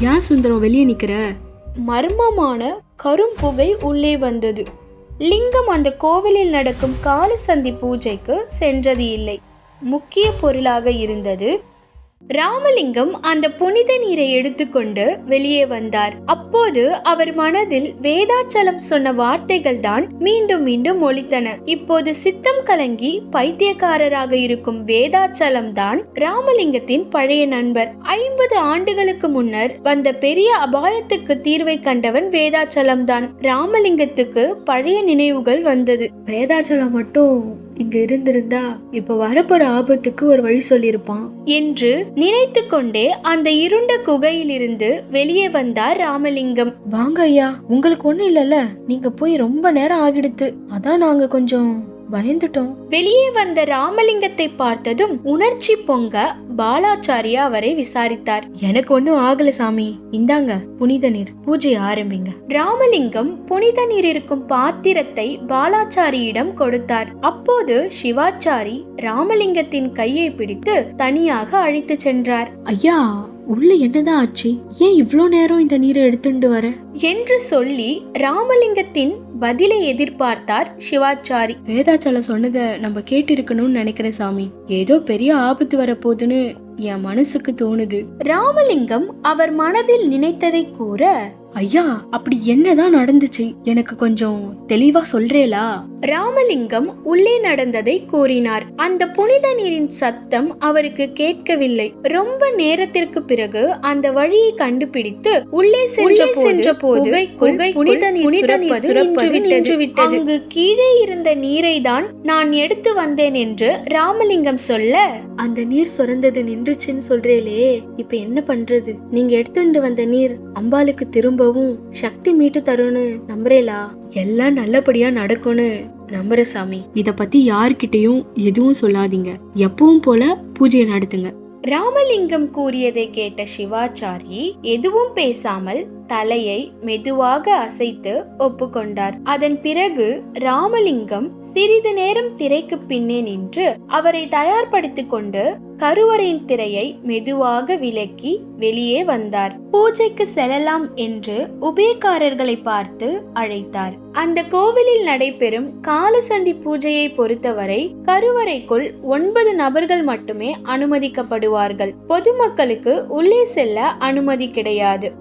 ஏன் சுந்தரம் வெளியே நிற்கிற மர்மமான கரும்புகை உள்ளே வந்தது. லிங்கம் அந்த கோவிலில் நடக்கும் காலசந்தி பூஜைக்கு சென்றது இல்லை. முக்கிய பொருளாக இருந்தது ராமலிங்கம் அந்த புனித நீரை எடுத்துக்கொண்டு வெளியே வந்தார். அப்போது அவர் மனதில் வேதாச்சலம் சொன்ன வார்த்தைகள் தான் மீண்டும் மீண்டும் ஒலித்தன. இப்போது சித்தம் கலங்கி பைத்தியக்காரராக இருக்கும் வேதாச்சலம் தான் ராமலிங்கத்தின் பழைய நண்பர். ஐம்பது ஆண்டுகளுக்கு முன்னர் வந்த பெரிய அபாயத்துக்கு தீர்வை கண்டவன் வேதாச்சலம் தான். ராமலிங்கத்துக்கு பழைய நினைவுகள் வந்தது. வேதாச்சலம் மட்டும் இங்க இருந்திருந்தா இப்ப வரப்போற ஆபத்துக்கு ஒரு வழி சொல்லியிருப்பான். என்று நினைத்து கொண்டே அந்த இருண்ட குகையிலிருந்து வெளியே வந்தார் ராமலிங்கம். வாங்க ஐயா உங்களுக்கு ஒண்ணும் இல்லைல்ல. நீங்க போய் ரொம்ப நேரம் ஆகிடுத்து. அதான் நாங்க கொஞ்சம் பயந்துட்டோம். வெளியே வந்த ராமலிங்கத்தை பார்த்ததும் உணர்ச்சி பொங்க பாலாச்சாரியா அவரை விசாரித்தார். எனக்கு ஒன்றும் ஆகல சாமி. இந்தாங்க புனித நீர். பூஜை ஆரம்பிங்க. ராமலிங்கம் புனித நீர் இருக்கும் பாத்திரத்தை பாலாச்சாரியிடம் கொடுத்தார். அப்போது சிவாச்சாரி ராமலிங்கத்தின் கையை பிடித்து தனியாக அழைத்து சென்றார். ஐயா உள்ள என்னதான் ஆச்சு? ஏன் இவ்ளோ நேரம் இந்த நீரை எடுத்துட்டு வர? என்று சொல்லி ராமலிங்கத்தின் பதிலை எதிர்பார்த்தார் சிவாச்சாரி. வேதாச்சலம் சொன்னதை நம்ம கேட்டிருக்கணும்னு நினைக்கிறேன் சாமி. ஏதோ பெரிய ஆபத்து வரப்போகுதுன்னு என் மனசுக்கு தோணுது. ராமலிங்கம் அவர் மனதில் நினைத்ததை கூற ஐயா அப்படி என்னதான் நடந்துச்சு? எனக்கு கொஞ்சம் தெளிவா சொல்றேலா? ராமலிங்கம் உள்ளே நடந்ததை கூறினார். அந்த புனித நீரின் சத்தம் அவருக்கு கேட்கவில்லை. ரொம்ப நேரத்திற்கு பிறகு அந்த வழியை கண்டுபிடித்து உள்ளே சென்ற போது புனித நீர் அங்கு கீழே இருந்த நீரை தான் நான் எடுத்து வந்தேன் என்று ராமலிங்கம் சொல்ல அந்த நீர் சுரந்தது நின்றுச்சுன்னு சொல்றேலே இப்ப என்ன பண்றது? நீங்க எடுத்துட்டு வந்த நீர் அம்பாளுக்கு திரும்பவும் சக்தி மீட்டு தரும்னு நம்புறேலா? எல்லாம் நல்லபடியா நடக்கும்னு நம்புற சாமி. இத பத்தி யார்கிட்டயும் எதுவும் சொல்லாதீங்க. எப்பவும் போல பூஜையை நடத்துங்க. ராமலிங்கம் கூறியதை கேட்ட சிவாச்சாரி எதுவும் பேசாமல் தலையை மெதுவாக அசைத்து ஒப்புக்கொண்டார். அதன் பிறகு ராமலிங்கம் சிறிது நேரம் திரைக்கு பின்னே நின்று அவரை தயார்படுத்திக் கொண்டு கருவறையின் திரையை மெதுவாக விலக்கி வெளியே வந்தார். பூஜைக்கு செல்லலாம் என்று உபயக்காரர்களை பார்த்து அழைத்தார். அந்த கோவிலில் நடைபெறும் காலசந்தி பூஜையை பொறுத்தவரை கருவறைக்குள் ஒன்பது நபர்கள் மட்டுமே அனுமதிக்கப்படுவார்கள். பொதுமக்களுக்கு உள்ளே செல்ல அனுமதி கிடையாது.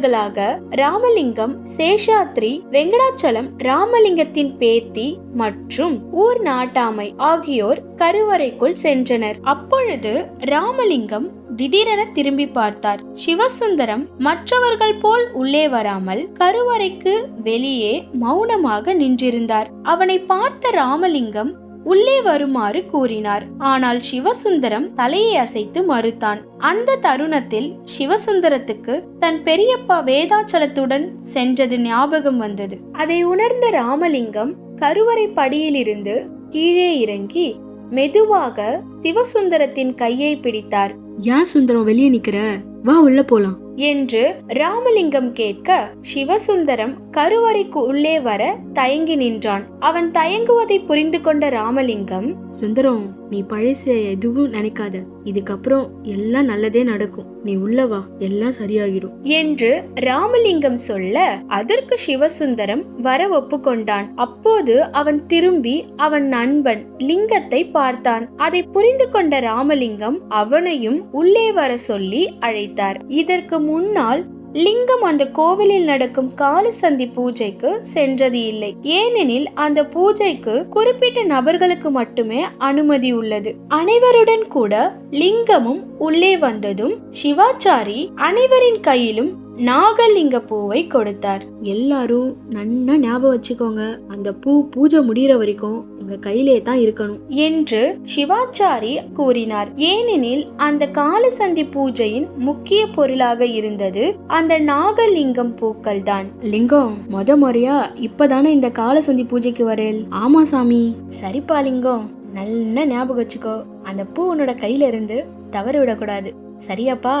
உபயக்காரர்களாக ராமலிங்கம் சேஷாத்ரி வெங்கடாச்சலம் ராமலிங்கத்தின் பேத்தி மற்றும் ஊர் நாட்டாமை ஆகியோர் கருவறைக்குள் சென்றனர். அப்பொழுது ராமலிங்கம் திடீரென திரும்பி பார்த்தார். சிவசுந்தரம் மற்றவர்கள் போல் உள்ளே வராமல் கருவறைக்கு வெளியே மௌனமாக நின்றிருந்தார். அவனை பார்த்த ராமலிங்கம் உள்ளே வருமாறு கூறினார். ஆனால் சிவசுந்தரம் தலையை அசைத்து மறுத்தான். அந்த தருணத்தில் சிவசுந்தரத்துக்கு தன் பெரியப்பா வேதாச்சலத்துடன் சென்றது ஞாபகம் வந்தது. அதை உணர்ந்த ராமலிங்கம் கருவறை படியிலிருந்து கீழே இறங்கி மெதுவாக சிவசுந்தரத்தின் கையை பிடித்தார். ஏன் சுந்தரம் வெளியே நிக்கிற? வா உள்ள போலாம். என்று ராமலிங்கம் கேட்க சிவசுந்தரம் கருவறைக்கு உள்ளே வர தயங்கி நின்றான். அவன் தயங்குவதை புரிந்து கொண்ட ராமலிங்கம் சுந்தரம் நீ பழச எதுவும் நினைக்காத. இதுக்கப்புறம் எல்லாம் நல்லதே நடக்கும். நீ உள்ளவா எல்லாம் சரியாகிடும் என்று ராமலிங்கம் சொல்ல அதற்கு சிவசுந்தரம் வர ஒப்புக்கொண்டான் அப்போது அவன் திரும்பி அவன் நண்பன் லிங்கத்தை பார்த்தான். அதை புரிந்து கொண்ட ராமலிங்கம் அவனையும் உள்ளே வர சொல்லி அழைத்தார். இதற்கு முன்னால் லிங்கம் அந்த கோவிலில் நடக்கும் காலசந்தி பூஜைக்கு சென்றது இல்லை. ஏனெனில் அந்த பூஜைக்கு குறிப்பிட்ட நபர்களுக்கு மட்டுமே அனுமதி உள்ளது. அனைவருடன் கூட லிங்கமும் உள்ளே வந்ததும் சிவாச்சாரி அனைவரின் கையிலும் நாகலிங்க பூவை கொடுத்தார். எல்லாரும் நன்னா ஞாபகம் வச்சுக்கோங்க அந்த பூ பூஜை முடியிற வரைக்கும் உங்க கையிலே தான் இருக்கணும். என்று சிவாச்சாரி கூறினார். ஏனெனில் அந்த காலசந்தி பூஜையின் முக்கிய பொருளாக இருந்தது அந்த நாகலிங்கம் பூக்கள் தான் லிங்கம் முத முறையா இப்பதானே இந்த காலசந்தி பூஜைக்கு வரேல்? ஆமா சாமி. சரிப்பா லிங்கம் நல்லா ஞாபகம் வச்சுக்கோ. அந்த பூ உன்னோட கையில இருந்து தவற விடக்கூடாது. சரியாப்பா?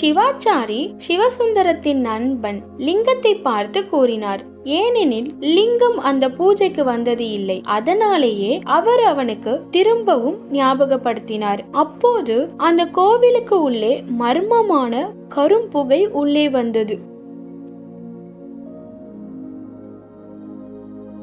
சிவாச்சாரி சிவசுந்தரத்தின் நண்பன் லிங்கத்தை பார்த்து கூறினார் ஏனெனில் லிங்கம் அந்த பூஜைக்கு வந்தது இல்லை. அதனாலேயே அவர் அவனுக்கு திரும்பவும் ஞாபகப்படுத்தினார். அப்போது அந்த கோவிலுக்கு உள்ளே மர்மமான கரும்புகை உள்ளே வந்தது.